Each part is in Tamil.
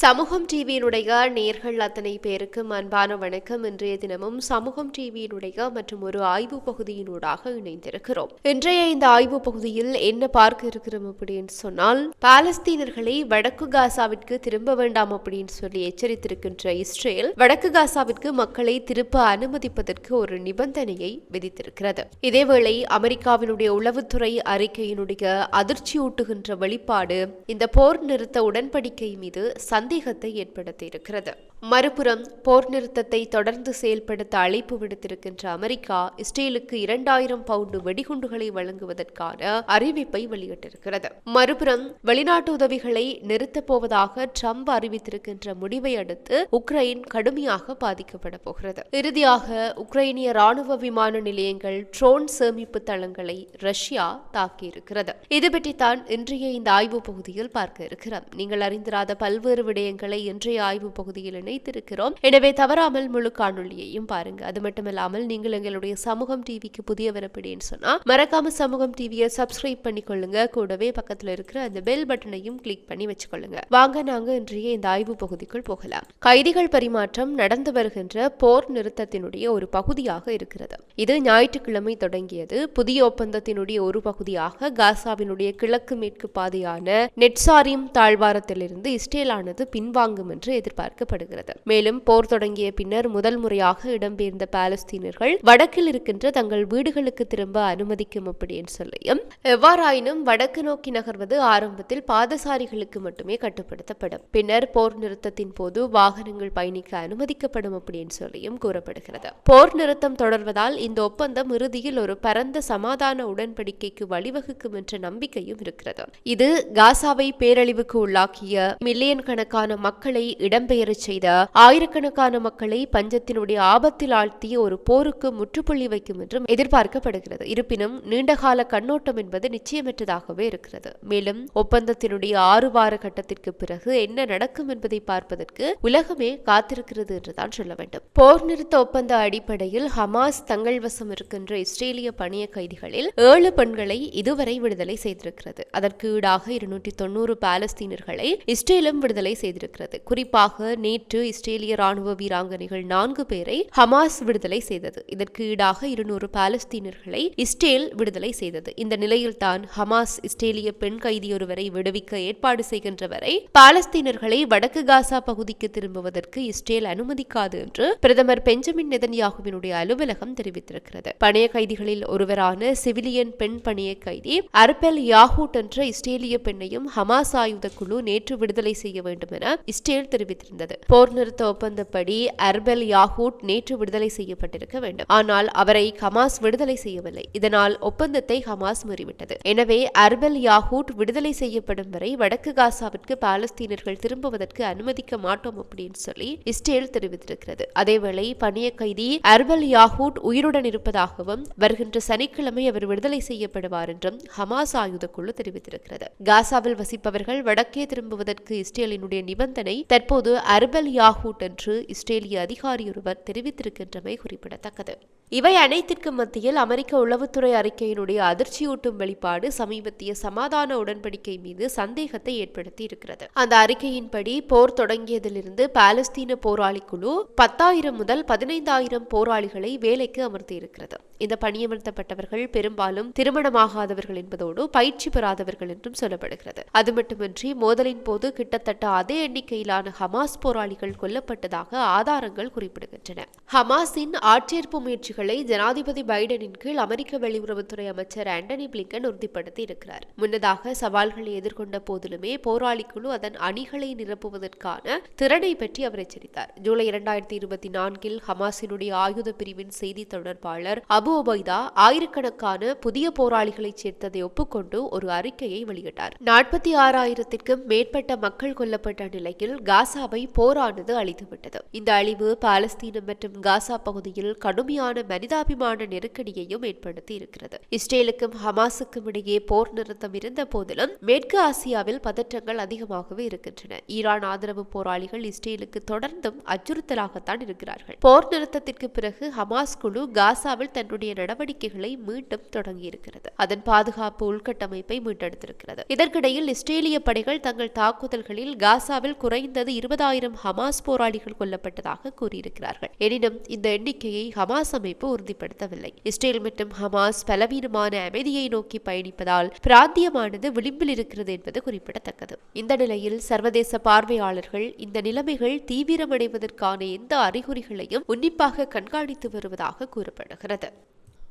சமூகம் டிவியினுடைய நேர்கள் அத்தனை பேருக்கும் அன்பான வணக்கம். இன்றைய தினமும் சமூகம் டிவியினுடைய மற்றும் ஒரு ஆய்வு பகுதியினூடாக இணைந்திருக்கிறோம். இன்றைய இந்த ஆய்வு பகுதியில் என்ன பார்க்க இருக்கிறோம் அப்படின்னு சொன்னால் பாலஸ்தீனர்களை வடக்கு காசாவிற்கு திரும்ப வேண்டாம் அப்படின்னு சொல்லி எச்சரித்திருக்கின்ற இஸ்ரேல் வடக்கு காசாவிற்கு மக்களை திருப்ப அனுமதிப்பதற்கு ஒரு நிபந்தனையை விதித்திருக்கிறது. இதேவேளை அமெரிக்காவினுடைய உளவுத்துறை அறிக்கையினுடைய அதிர்ச்சியூட்டுகின்ற வெளிப்பாடு இந்த போர் நிறுத்த உடன்படிக்கை மீது சந்தேகத்தை ஏற்படுத்தியிருக்கிறது. மறுபுறம் போர் நிறுத்தத்தை தொடர்ந்து செயல்படுத்த அழைப்பு விடுத்திருக்கின்ற அமெரிக்கா இஸ்ரேலுக்கு இரண்டாயிரம் பவுண்டு வெடிகுண்டுகளை வழங்குவதற்கான அறிவிப்பை வெளியிட்டிருக்கிறது. மறுபுறம் வெளிநாட்டு உதவிகளை நிறுத்தப் போவதாக ட்ரம்ப் அறிவித்திருக்கின்ற முடிவை அடுத்து உக்ரைன் கடுமையாக பாதிக்கப்பட போகிறது. இறுதியாக உக்ரைனிய ராணுவ விமான நிலையங்கள் ட்ரோன் சேமிப்பு தளங்களை ரஷ்யா தாக்கியிருக்கிறது. இது பற்றித்தான் இன்றைய இந்த ஆய்வு பகுதியில் பார்க்க இருக்கிறோம். நீங்கள் அறிந்திராத பல்வேறு விடயங்களை இன்றைய ஆய்வு பகுதியில் இணைத்திருக்கிறோம் எனவே தவறாமல் முழு காணொலியையும் பாருங்க. அது மட்டுமில்லாமல் நீங்கள் எங்களுடைய சமூகம் டிவிக்கு புதியவர் அப்படின்னு சொன்னா மறக்காம சமூகம் டிவியை சப்ஸ்கிரைப் பண்ணிக்கொள்ளுங்க. கூடவே பக்கத்துல இருக்கிற அந்த பெல் பட்டனையும் கிளிக் பண்ணி வச்சுக்கொள்ளுங்க. வாங்க நாங்க இன்றைய இந்த ஆய்வு பகுதிக்குள் போகலாம். கைதிகள் பரிமாற்றம் நடந்து வருகின்ற போர் நிறுத்தத்தினுடைய ஒரு பகுதியாக இருக்கிறது. இது ஞாயிற்றுக்கிழமை தொடங்கியது. புதிய ஒப்பந்தத்தினுடைய ஒரு பகுதியாக காசாவினுடைய கிழக்கு மேற்கு பாதையான நெட்சாரியம் தாழ்வாரத்திலிருந்து இஸ்ரேலானது பின்வாங்கும் என்று எதிர்பார்க்கப்படுகிறது. மேலும் போர் தொடங்கிய பின்னர் முதல் முறையாக இடம்பெயர்ந்த பாலஸ்தீனர்கள் வடக்கில் இருக்கின்ற தங்கள் வீடுகளுக்கு திரும்ப அனுமதிக்கும் அப்படின்னு சொல்லியும் எவ்வாறாயினும் வடக்கு நோக்கி நகர்வது ஆரம்பத்தில் பாதசாரிகளுக்கு மட்டுமே கட்டுப்படுத்தப்படும். பின்னர் போர் நிறுத்தத்தின் போது வாகனங்கள் பயணிக்க அனுமதிக்கப்படும் அப்படின்னு சொல்லியும் கூறப்படுகிறது. போர் நிறுத்தம் தொடர்வதால் இந்த ஒப்பந்தம் இறுதியில் ஒரு பரந்த சமாதான உடன்படிக்கைக்கு வழிவகுக்கும் என்ற நம்பிக்கையும் இருக்கிறது. இது காசாவை பேரழிவுக்கு உள்ளாக்கிய மில்லியன் கணக்கான மக்களை இடம்பெயரச் செய்த ஆயிரக்கணக்கான மக்களை பஞ்சத்தினுடைய ஆபத்தில் ஆழ்த்திய ஒரு போருக்கு முற்றுப்புள்ளி வைக்கும் என்றும் எதிர்பார்க்கப்படுகிறது. இருப்பினும் நீண்டகால கண்ணோட்டம் என்பது நிச்சயமற்றதாகவே இருக்கிறது. மேலும் ஒப்பந்தத்தினுடைய ஆறு வார கட்டத்திற்கு பிறகு என்ன நடக்கும் என்பதை பார்ப்பதற்கு உலகமே காத்திருக்கிறது என்றுதான் சொல்ல வேண்டும். போர் நிறுத்த ஒப்பந்த அடிப்படையில் ஹமாஸ் தங்கள் வசம் இருக்கின்ற இஸ்ரேலிய பணிய கைதிகளில் ஏழு பெண்களை இதுவரை விடுதலை செய்திருக்கிறது. அதற்கு ஈடாக இருநூற்றி தொண்ணூறு பாலஸ்தீனர்களை இஸ்ரேலும் விடுதலை செய்திருக்கிறது. குறிப்பாக நேற்று இஸ்ரேலிய ராணுவ வீராங்கனைகள் நான்கு பேரை ஹமாஸ் விடுதலை செய்தது. இதற்கு ஈடாக இருநூறு பாலஸ்தீனர்களை இஸ்ரேல் விடுதலை செய்தது. இந்த நிலையில்தான் ஹமாஸ் இஸ்ரேலிய பெண் கைதியொருவரை விடுவிக்க ஏற்பாடு செய்கின்ற வரை பாலஸ்தீனர்களை வடக்கு காசா பகுதிக்கு திரும்புவதற்கு இஸ்ரேல் அனுமதிக்காது என்று பிரதமர் பெஞ்சமின் நெதன்யாகுவினுடைய அலுவலகம் தெரிவித்திருக்கிறது. பணைய கைதிகளில் ஒருவரான சிவிலியன் பெண் பணிய கைதி அர்பெல் யாஹூட் என்ற இஸ்ரேலிய பெண்ணையும் ஹமாஸ் ஆயுத குழு நேற்று விடுதலை செய்ய வேண்டும் என இஸ்ரேல் தெரிவித்திருந்தது. போர் நிறுத்த ஒப்பந்தப்படி அர்பெல் யாகூட் நேற்று விடுதலை செய்யப்பட்டிருக்க வேண்டும். ஆனால் அவரை ஹமாஸ் விடுதலை செய்யவில்லை. இதனால் ஒப்பந்தத்தை ஹமாஸ் மீறிவிட்டது. எனவே அர்பெல் யாகூட் விடுதலை செய்யப்படும் வரை வடக்கு காசாவிற்கு பாலஸ்தீனர்கள் திரும்புவதற்கு அனுமதிக்க மாட்டோம் அப்படின்னு சொல்லி இஸ்ரேல் தெரிவித்திருக்கிறது. அதேவேளை பணிய கைதி அர்பல் யாகூட் உயிருடன் இருப்பதாகவும் வருகின்ற சனிக்கிழமை அவர் விடுதலை செய்யப்படுவார் என்றும் ஹமாஸ் ஆயுத குழு தெரிவித்திருக்கிறது. காசாவில் வசிப்பவர்கள் வடக்கே திரும்புவதற்கு இஸ்ரேலினுடைய நிபந்தனை தற்போது அர்பல் யாகூட் என்று இஸ்ரேலிய அதிகாரியொருவர் தெரிவித்திருக்கின்றமை குறிப்பிடத்தக்கது. இவை அனைத்திற்கும் மத்தியில் அமெரிக்க உளவுத்துறை அறிக்கையினுடைய அதிர்ச்சியூட்டும் வெளிப்பாடு சமீபத்திய சமாதான உடன்படிக்கை மீது சந்தேகத்தை ஏற்படுத்தி இருக்கிறது அந்த அறிக்கையின்படி போர் தொடங்கியதிலிருந்து பாலஸ்தீன போராளி குழு பத்தாயிரம் முதல் பதினைந்தாயிரம் போராளிகளை வேலைக்கு அமர்த்தியிருக்கிறது. இந்த பணியமர்த்தப்பட்டவர்கள் பெரும்பாலும் திருமணமாகாதவர்கள் என்பதோடு பயிற்சி பெறாதவர்கள் என்றும் சொல்லப்படுகிறது. அது மட்டுமின்றி மோதலின் போது கிட்டத்தட்ட அதே எண்ணிக்கையிலான ஹமாஸ் போராளிகள் கொல்லப்பட்டதாக ஆதாரங்கள் குறிப்பிடுகின்றன. ஹமாஸின் ஆட்சேர்ப்பு முயற்சிகளை ஜனாதிபதி பைடனின் கீழ் அமெரிக்க வெளியுறவுத்துறை அமைச்சர் ஆண்டனி பிளிங்கன் உறுதிப்படுத்தி இருக்கிறார் முன்னதாக சவால்களை எதிர்கொண்ட போதிலுமே போராளி குழு அதன் அணிகளை நிரப்புவதற்கான திறனை பற்றி அவர் எச்சரித்தார். ஜூலை இரண்டாயிரத்தி இருபத்தி நான்கில் ஹமாஸினுடைய ஆயுத பிரிவின் செய்தி தொடர்பாளர் அபு ஒபைதா ஆயிரக்கணக்கான புதிய போராளிகளை சேர்த்ததை ஒப்புக்கொண்டு ஒரு அறிக்கையை வெளியிட்டார். நாற்பத்தி ஆறாயிரத்திற்கும் மேற்பட்ட மக்கள் கொல்லப்பட்ட நிலையில் காசாவை போரானது அழித்துவிட்டது இந்த அழிவு பாலஸ்தீனம் மற்றும் காசா பகுதியில் கடுமையான மனிதாபிமான நெருக்கடியையும் ஏற்படுத்தி இருக்கிறது இஸ்ரேலுக்கும் ஹமாஸுக்கும் இடையே போர் நிறுத்தம் இருந்த போதிலும் மேற்கு ஆசியாவில் பதற்றங்கள் அதிகமாகவே இருக்கின்றன. ஈரான் ஆதரவு போராளிகள் இஸ்ரேலுக்கு தொடர்ந்தும் அச்சுறுத்தலாகத்தான் இருக்கிறார்கள். போர் நிறுத்தத்திற்கு பிறகு ஹமாஸ் குழு காசாவில் தன்னுடைய நடவடிக்கைகளை மீண்டும் தொடங்கியிருக்கிறது. அதன் பாதுகாப்பு உள்கட்டமைப்பை மீட்டெடுத்திருக்கிறது. இதற்கிடையில் இஸ்ரேலிய படைகள் தங்கள் தாக்குதல்களில் காசாவில் குறைந்தது இருபதாயிரம் ஹமாஸ் போராளிகள் கொல்லப்பட்டதாக கூறியிருக்கிறார்கள். எனினும் இந்த எண்ணிக்கையை ஹமாஸ் அமைப்பு உறுதிப்படுத்தவில்லை. இஸ்ரேல் மற்றும் ஹமாஸ் பலவீனமான அமைதியை நோக்கி பயணிப்பதால் பிராந்தியமானது விளிம்பில் இருக்கிறது என்பது குறிப்பிடத்தக்கது. இந்த நிலையில் சர்வதேச பார்வையாளர்கள் இந்த நிலைமைகள் தீவிரமடைவதற்கான எந்த அறிகுறிகளையும் உன்னிப்பாக கண்காணித்து வருவதாக கூறப்படுகிறது.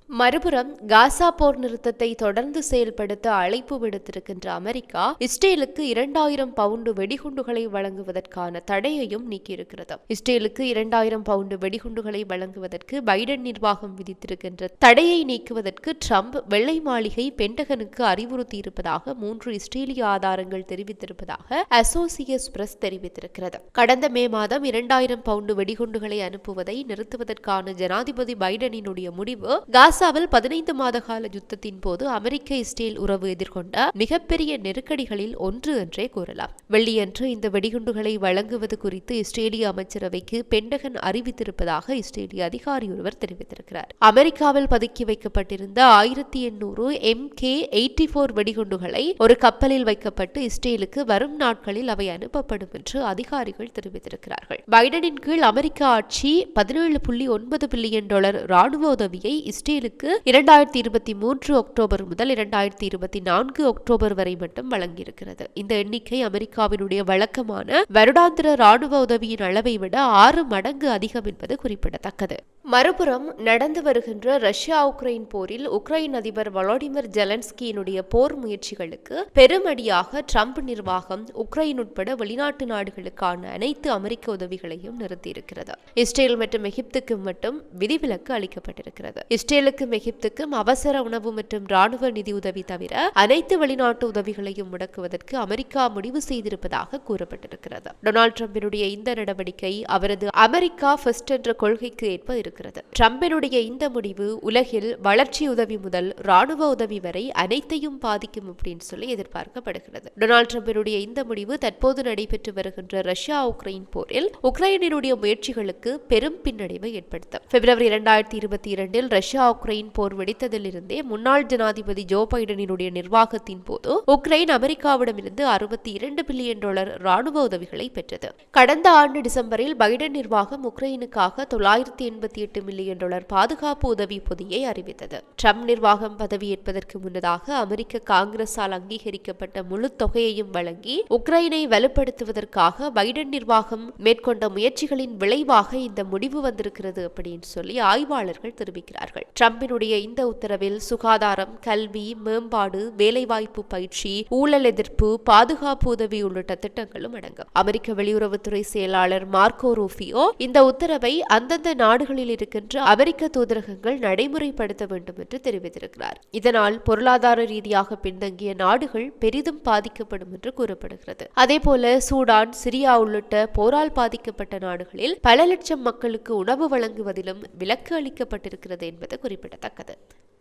மறுபுறம் காசா போர் நிறுத்தத்தை தொடர்ந்து செயல்படுத்த அழைப்பு விடுத்திருக்கின்ற அமெரிக்கா இஸ்ரேலுக்கு இரண்டாயிரம் பவுண்டு வெடிகுண்டுகளை வழங்குவதற்கான தடையையும் நீக்கியிருக்கிறது. இஸ்ரேலுக்கு இரண்டாயிரம் பவுண்டு வெடிகுண்டுகளை வழங்குவதற்கு பைடன் நிர்வாகம் விதித்திருக்கின்ற தடையை நீக்குவதற்கு ட்ரம்ப் வெள்ளை மாளிகை பென்டகனுக்கு அறிவுறுத்தியிருப்பதாக மூன்று இஸ்ரேலிய ஆதாரங்கள் தெரிவித்திருப்பதாக அசோசியஸ் பிரஸ் தெரிவித்திருக்கிறது. கடந்த மே மாதம் இரண்டாயிரம் பவுண்டு வெடிகுண்டுகளை அனுப்புவதை நிறுத்துவதற்கான ஜனாதிபதி பைடனினுடைய முடிவு காசாவில் பதினைந்து மாத கால யுத்தத்தின் போது அமெரிக்க இஸ்ரேல் உறவு எதிர்கொண்ட மிகப்பெரிய நெருக்கடிகளில் ஒன்று என்றே கூறலாம். வெள்ளியன்று இந்த வெடிகுண்டுகளை வழங்குவது குறித்து இஸ்ரேலிய அமைச்சரவைக்கு பெண்டகன் அறிவித்திருப்பதாக இஸ்ரேலிய அதிகாரி ஒருவர் தெரிவித்திருக்கிறார். அமெரிக்காவில் பதுக்கி வைக்கப்பட்டிருந்த ஆயிரத்தி எண்ணூறு எம் கே எயிட்டி போர் வெடிகுண்டுகளை ஒரு கப்பலில் வைக்கப்பட்டு இஸ்ரேலுக்கு வரும் நாட்களில் அவை அனுப்பப்படும் என்று அதிகாரிகள் தெரிவித்திருக்கிறார்கள். பைடனின் கீழ் அமெரிக்க ஆட்சி பதினேழு புள்ளி ஒன்பது பில்லியன் டாலர் ராணுவ உதவியை இஸ்ரேல் இஸ்ரேலுக்கு இரண்டாயிரத்தி இருபத்தி மூன்று அக்டோபர் முதல் இரண்டாயிரத்தி இருபத்தி நான்கு அக்டோபர் வரை மட்டும் வழங்கியிருக்கிறது. இந்த எண்ணிக்கை அமெரிக்காவினுடைய வழக்கமான வருடாந்திர ராணுவ உதவியின் அளவை விட ஆறு மடங்கு அதிகம் என்பது குறிப்பிடத்தக்கது. மறுபுறம் நடந்து வருகின்ற ரஷ்யா உக்ரைன் போரில் உக்ரைன் அதிபர் வளாடிமிர் ஜெலன்ஸ்கியினுடைய போர் முயற்சிகளுக்கு பெருமடியாக ட்ரம்ப் நிர்வாகம் உக்ரைன் உட்பட வெளிநாட்டு நாடுகளுக்கான அனைத்து அமெரிக்க உதவிகளையும் நிறுத்தியிருக்கிறது. இஸ்ரேல் மற்றும் எகிப்துக்கு மட்டும் விதிவிலக்கு அளிக்கப்பட்டிருக்கிறது. இஸ்ரேலுக்கும் எகிப்துக்கும் அவசர உணவு மற்றும் ராணுவ நிதி உதவி தவிர அனைத்து வெளிநாட்டு உதவிகளையும் முடக்குவதற்கு அமெரிக்கா முடிவு செய்திருப்பதாக கூறப்பட்டிருக்கிறது. டொனால்டு டிரம்பினுடைய இந்த நடவடிக்கை அவரது அமெரிக்கா ஃபர்ஸ்ட் என்ற கொள்கைக்கு ஏற்ப இருக்கிறது ட்ரம்பினுடைய இந்த முடிவு உலகில் வளர்ச்சி உதவி முதல் ராணுவ உதவி வரை அனைத்தையும் பாதிக்கும் அப்படின்னு சொல்லி எதிர்பார்க்கப்படுகிறது. டொனால்டு ட்ரம்பினுடைய இந்த முடிவு தற்போது நடைபெற்று வருகின்ற ரஷ்யா உக்ரைன் போரில் உக்ரைனினுடைய முயற்சிகளுக்கு பெரும் பின்னடைவை ஏற்படுத்தும். பிப்ரவரி இரண்டாயிரத்தி இருபத்தி இரண்டில் ரஷ்யா உக்ரைன் போர் வெடித்ததிலிருந்தே முன்னாள் ஜனாதிபதி ஜோ பைடனினுடைய நிர்வாகத்தின் போது உக்ரைன் அமெரிக்காவிடமிருந்து அறுபத்தி இரண்டு பில்லியன் டாலர் ராணுவ உதவிகளை பெற்றது. கடந்த ஆண்டு டிசம்பரில் பைடன் நிர்வாகம் உக்ரைனுக்காக தொள்ளாயிரத்தி எண்பத்தி எட்டு மில்லியன் டாலர் பாதுகாப்பு உதவி பொதியை அறிவித்தது. ட்ரம்ப் நிர்வாகம் பதவியேற்பதற்கு முன்னதாக அமெரிக்க காங்கிரஸால் அங்கீகரிக்கப்பட்ட முழு தொகையையும் வழங்கி உக்ரைனை வலுப்படுத்துவதற்காக பைடன் நிர்வாகம் மேற்கொண்ட முயற்சிகளின் விளைவாக இந்த முடிவு வந்திருக்கிறது அப்படின்னு சொல்லி ஆய்வாளர்கள் தெரிவிக்கிறார்கள். ட்ரம்பினுடைய இந்த உத்தரவில் சுகாதாரம் கல்வி மேம்பாடு வேலைவாய்ப்பு பயிற்சி ஊழல் எதிர்ப்பு பாதுகாப்பு உதவி உள்ளிட்ட திட்டங்களும் அடங்கும். அமெரிக்க வெளியுறவுத்துறை செயலாளர் மார்க்கோ ரூபியோ இந்த உத்தரவை அந்தந்த நாடுகளில் இருக்கின்ற அமெரிக்க தூதரகங்கள் நடைமுறைப்படுத்த வேண்டும் என்று தெரிவித்திருக்கிறார். இதனால் பொருளாதார ரீதியாக பின்தங்கிய நாடுகள் பெரிதும் பாதிக்கப்படும் என்று கூறப்படுகிறது. அதேபோல சூடான் சிரியா உள்ளிட்ட போரால் பாதிக்கப்பட்ட நாடுகளில் பல லட்சம் மக்களுக்கு உணவு வழங்குவதிலும் விலக்கு அளிக்கப்பட்டிருக்கிறது என்பது குறிப்பிடத்தக்கது.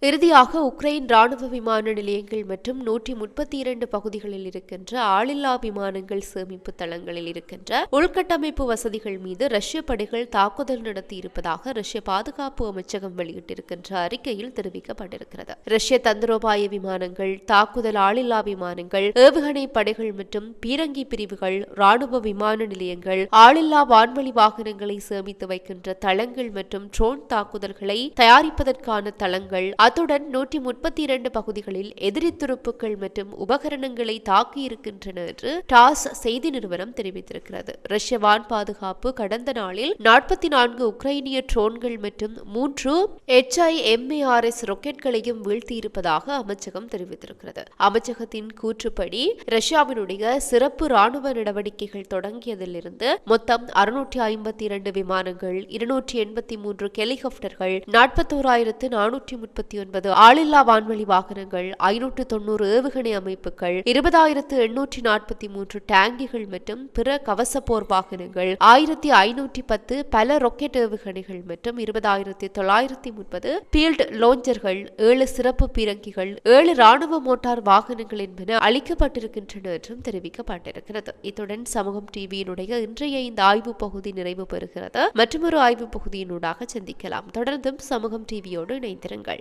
இறுதியாக உக்ரைன் ராணுவ விமான நிலையங்கள் மற்றும் நூற்றி முப்பத்தி இரண்டு பகுதிகளில் இருக்கின்ற ஆளில்லா விமானங்கள் சேமிப்பு தளங்களில் இருக்கின்ற உள்கட்டமைப்பு வசதிகள் மீது ரஷ்ய படைகள் தாக்குதல் நடத்தி இருப்பதாக ரஷ்ய பாதுகாப்பு அமைச்சகம் வெளியிட்டிருக்கின்ற அறிக்கையில் தெரிவிக்கப்பட்டிருக்கிறது. ரஷ்ய தந்திரோபாய விமானங்கள் தாக்குதல் ஆளில்லா விமானங்கள் ஏவுகணை படைகள் மற்றும் பீரங்கி பிரிவுகள் ராணுவ விமான நிலையங்கள் ஆளில்லா வான்வழி வாகனங்களை சேமித்து வைக்கின்ற தளங்கள் மற்றும் ட்ரோன் தாக்குதல்களை தயாரிப்பதற்கான தளங்கள் அத்துடன் நூற்றி முப்பத்தி இரண்டு பகுதிகளில் எதிரி துருப்புக்கள் மற்றும் உபகரணங்களை தாக்கியிருக்கின்றன என்று டாஸ் செய்தி நிறுவனம் தெரிவித்திருக்கிறது. ரஷ்ய வான் பாதுகாப்பு கடந்த நாளில் நாற்பத்தி நான்கு உக்ரைனிய ட்ரோன்கள் மற்றும் மூன்று எச்ஐஎம்ஏஆர்எஸ் ராக்கெட்களையும் வீழ்த்தியிருப்பதாக அமைச்சகம் தெரிவித்திருக்கிறது. அமைச்சகத்தின் கூற்றுப்படி ரஷ்யாவினுடைய சிறப்பு ராணுவ நடவடிக்கைகள் தொடங்கியதிலிருந்து மொத்தம் அறுநூற்றி ஐம்பத்தி இரண்டு விமானங்கள் இருநூற்றி எண்பத்தி மூன்று ஹெலிகாப்டர்கள் நாற்பத்தோராயிரத்து நானூற்றி முப்பத்தி இருபத்தி ஒன்பது ஆளில்லா வான்வழி வாகனங்கள் ஐநூற்று தொன்னூறு ஏவுகணை அமைப்புகள் இருபதாயிரத்து எண்ணூற்றி நாற்பத்தி மூன்று டேங்கிகள் மற்றும் பிற கவச போர் வாகனங்கள் ஆயிரத்தி ஐநூற்றி பத்து பல ராக்கெட் ஏவுகணைகள் மற்றும் இருபதாயிரத்தி தொள்ளாயிரத்தி முப்பது பீல்டு லோஞ்சர்கள் ஏழு சிறப்பு பீரங்கிகள் ஏழு ராணுவ மோட்டார் வாகனங்கள் என்பன அளிக்கப்பட்டிருக்கின்றன என்றும் தெரிவிக்கப்பட்டிருக்கிறது. இத்துடன் சமூகம் டிவியினுடைய இன்றைய இந்த ஆய்வு பகுதி நிறைவு பெறுகிறது. மற்றொரு ஆய்வு பகுதியினூடாக சந்திக்கலாம். தொடர்ந்தும் சமூகம் டிவியோடு இணைந்திருங்கள்.